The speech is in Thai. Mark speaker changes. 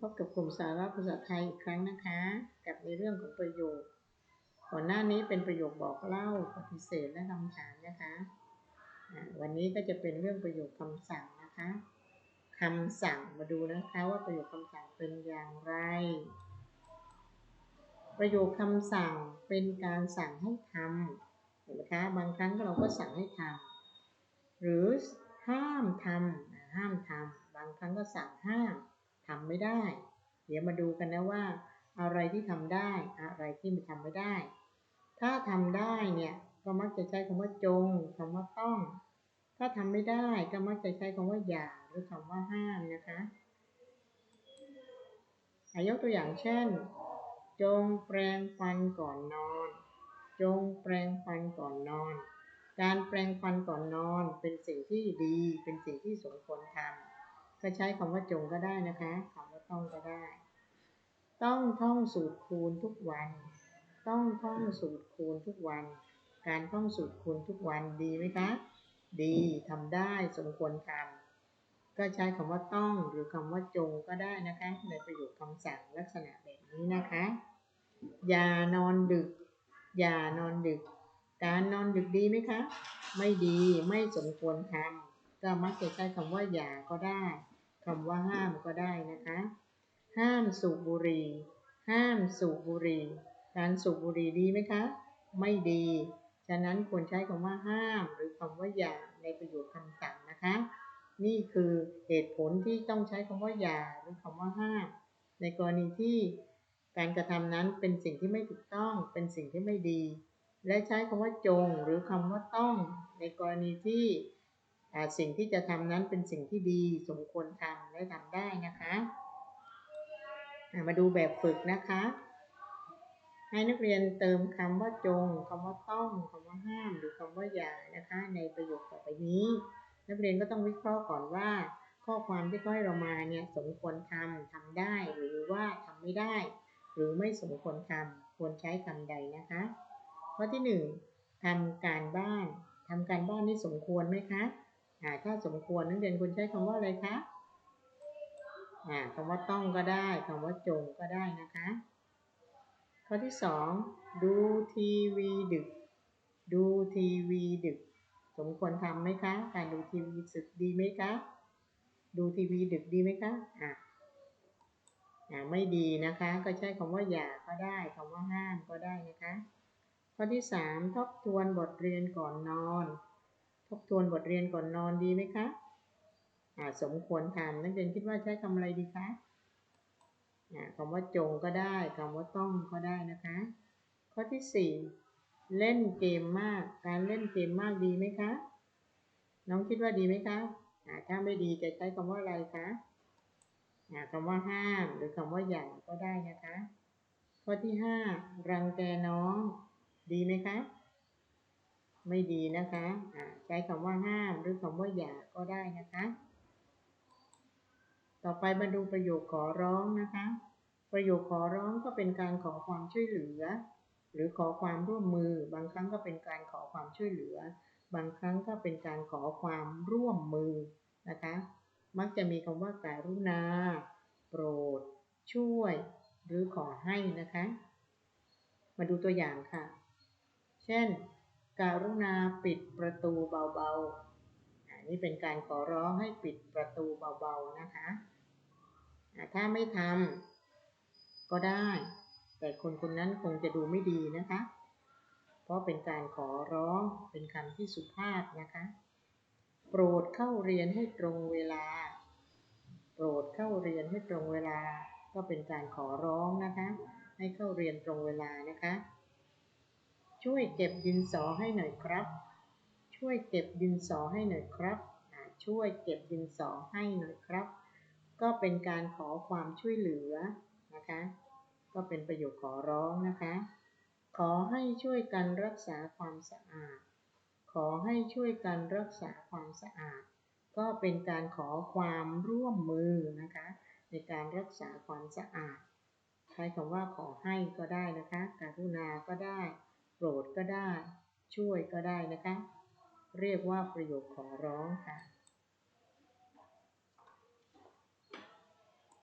Speaker 1: พบกับกลุ่มสาระภาษาไทยอีกครั้งนะคะ กับในเรื่องของประโยคก่อนหน้านี้เป็นประโยคบอกเล่าปฏิเสธและคำถามนะคะวันนี้ก็จะเป็นเรื่องประโยคคำสั่งนะคะคำสั่งมาดูนะคะว่าประโยคคำสั่งเป็นอย่างไร ประโยคคำสั่งเป็นการสั่งให้ทำเห็นไหมคะบางครั้งเราก็สั่งให้ทำหรือห้ามทำห้ามทำบางครั้งก็สั่งห้าม ทำไม่ได้ เดี๋ยวมาดูกันนะว่า อะไรที่ทำได้อะไรที่ไม่ทำไม่ได้ ถ้าทำได้เนี่ยก็มักจะใช้คำว่าจงคำว่าต้อง ถ้าทำไม่ได้ก็มักจะใช้คำว่าอย่าหรือคำว่าห้ามนะคะยกตัวอย่างเช่น จงแปรงฟันก่อนนอน จงแปรงฟันก่อนนอน การแปรงฟันก่อนนอนเป็นสิ่งที่ดีเป็นสิ่งที่สมควรทำ ก็ใช้คำว่าจงก็ได้นะคะคำว่าต้องก็ได้ ต้องท่องสูตรคูณทุกวัน ต้องท่องสูตรคูณทุกวัน การท่องสูตรคูณทุกวันดีไหมคะ ดีทำได้สมควรทำก็ใช้คำว่าต้องหรือคำว่าจงก็ได้นะคะ ในประโยคคำสั่งลักษณะแบบนี้นะคะ อย่านอนดึก อย่านอนดึก การนอนดึกดีไหมคะ ไม่ดีไม่สมควรทำก็มักจะใช้คำว่าอย่าก็ได้ คำว่าห้ามก็ได้นะคะ ห้ามสูบบุหรี่ ห้ามสูบบุหรี่ การสูบบุหรี่ดีไหมคะ ไม่ดี ฉะนั้นควรใช้คำว่าห้ามหรือคำว่าอย่าในประโยคคำสั่งนะคะ นี่คือเหตุผลที่ต้องใช้คำว่าอย่าหรือคำว่าห้าม ในกรณีที่การกระทำนั้นเป็นสิ่งที่ไม่ถูกต้อง เป็นสิ่งที่ไม่ดี และใช้คำว่าจงหรือคำว่าต้อง ในกรณีที่ สิ่งที่จะทำนั้นเป็นสิ่งที่ดีสมควรทำและทำได้นะคะมาดูแบบฝึกนะคะ ให้นักเรียนเติมคำว่าจงคำว่าต้องคำว่าห้ามหรือคำว่าอย่านะคะ ในประโยคต่อไปนี้ นักเรียนก็ต้องวิเคราะห์ก่อนว่า ข้อความที่เขาให้เรามาเนี่ยสมควรทำทำได้หรือว่าทำไม่ได้ หรือไม่สมควรทำควรใช้คำใดนะคะข้อที่หนึ่งทำการบ้านทำการบ้านนี่สมควรไหมคะ ถ้าสมควรนักเรียนควรใช้คำว่าอะไรคะคำว่าต้องก็ได้คำว่าจงก็ได้นะคะ ข้อที่สองดูทีวีดึก ดูทีวีดึก สมควรทำไหมคะการดูทีวีสึกดีไหมคะดูทีวีดึกดีไหมคะอะไม่ดีนะคะ ก็ใช้คำว่าอย่าก็ได้คำว่าห้ามก็ได้นะคะ ข้อที่สามทบทวนบทเรียนก่อนนอน ทบทวนบทเรียนก่อนนอนดีไหมคะสมควรทำนักเรียนคิดว่าใช้คำอะไรดีคะคำว่าจงก็ได้คำว่าต้องก็ได้นะคะ ข้อที่สี่เล่นเกมมาก การเล่นเกมมากดีไหมคะ น้องคิดว่าดีไหมคะถ้าไม่ดีจะใช้คำว่าอะไรคะคำว่าห้ามหรือคำว่าอย่างก็ได้นะคะ ข้อที่ห้ารังแกน้องดีไหมคะ ไม่ดีนะคะใช้คำว่าห้ามหรือคำว่าอย่าก็ได้นะคะ ต่อไปมาดูประโยคขอร้องนะคะ ประโยคขอร้องก็เป็นการขอความช่วยเหลือ หรือขอความร่วมมือ บางครั้งก็เป็นการขอความช่วยเหลือ บางครั้งก็เป็นการขอความร่วมมือนะคะ มักจะมีคำว่าการุณา โปรด ช่วย หรือขอให้นะคะ มาดูตัวอย่างค่ะ เช่น การุณาปิดประตูเบาๆ อันนี้เป็นการขอร้องให้ปิดประตูเบาๆนะคะ ถ้าไม่ทำก็ได้ แต่คนคนนั้นคงจะดูไม่ดีนะคะ เพราะเป็นการขอร้องเป็นคำที่สุภาพนะคะ โปรดเข้าเรียนให้ตรงเวลา โปรดเข้าเรียนให้ตรงเวลา ก็เป็นการขอร้องนะคะ ให้เข้าเรียนตรงเวลานะคะ ช่วยเก็บดินสอให้หน่อยครับ ช่วยเก็บดินสอให้หน่อยครับช่วยเก็บดินสอให้หน่อยครับ ก็เป็นการขอความช่วยเหลือนะคะ ก็เป็นประโยคขอร้องนะคะ ขอให้ช่วยกันรักษาความสะอาด ขอให้ช่วยกันรักษาความสะอาด ก็เป็นการขอความร่วมมือนะคะ ในการรักษาความสะอาดใช้คำว่าขอให้ก็ได้นะคะ การุณาก็ได้ โปรดก็ได้ ช่วยก็ได้นะคะ เรียกว่าประโยคขอร้องค่ะ